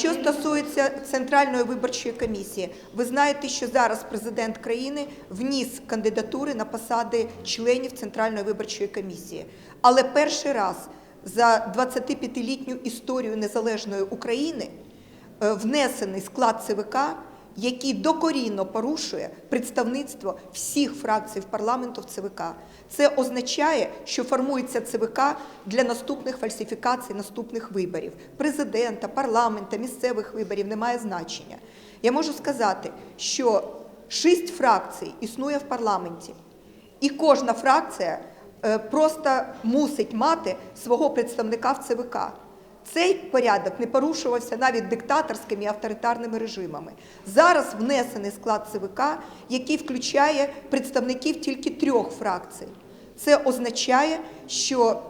Що стосується Центральної виборчої комісії, ви знаєте, що зараз президент країни вніс кандидатури на посади членів Центральної виборчої комісії. Але перший раз за 25-літню історію незалежної України е, внесений склад ЦВК, який докорінно порушує представництво всіх фракцій парламенту в ЦВК. Це означає, що формується ЦВК для наступних фальсифікацій, наступних виборів президента, парламента, місцевих виборів немає значення. Я можу сказати, що шість фракцій існує в парламенті, і кожна фракція е, просто мусить мати свого представника в ЦВК. Цей порядок не порушувався навіть диктаторськими і авторитарними режимами. Зараз внесений склад ЦВК, який включає представників тільки трьох фракцій. Це означає, що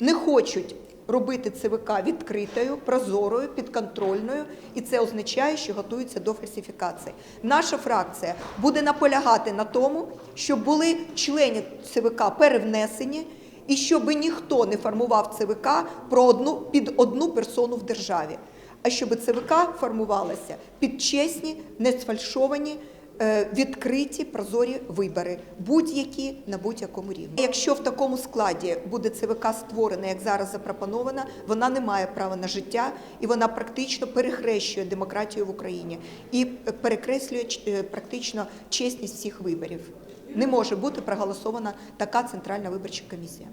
не хочуть робити ЦВК відкритою, прозорою, підконтрольною, і це означає, що готуються до фальсифікації. Наша фракція буде наполягати на тому, щоб були члени ЦВК перевнесені і щоб ніхто не формував ЦВК про одну під одну персону в державі, а щоб ЦВК формувалося під чесні, не сфальшовані. Відкриті прозорі вибори, будь-які на будь-якому рівні. Якщо в такому складі буде ЦВК створена, як зараз запропонована, вона не має права на життя і вона практично перехрещує демократію в Україні і перекреслює е, практично чесність всіх виборів. Не може бути проголосована така центральна виборча комісія.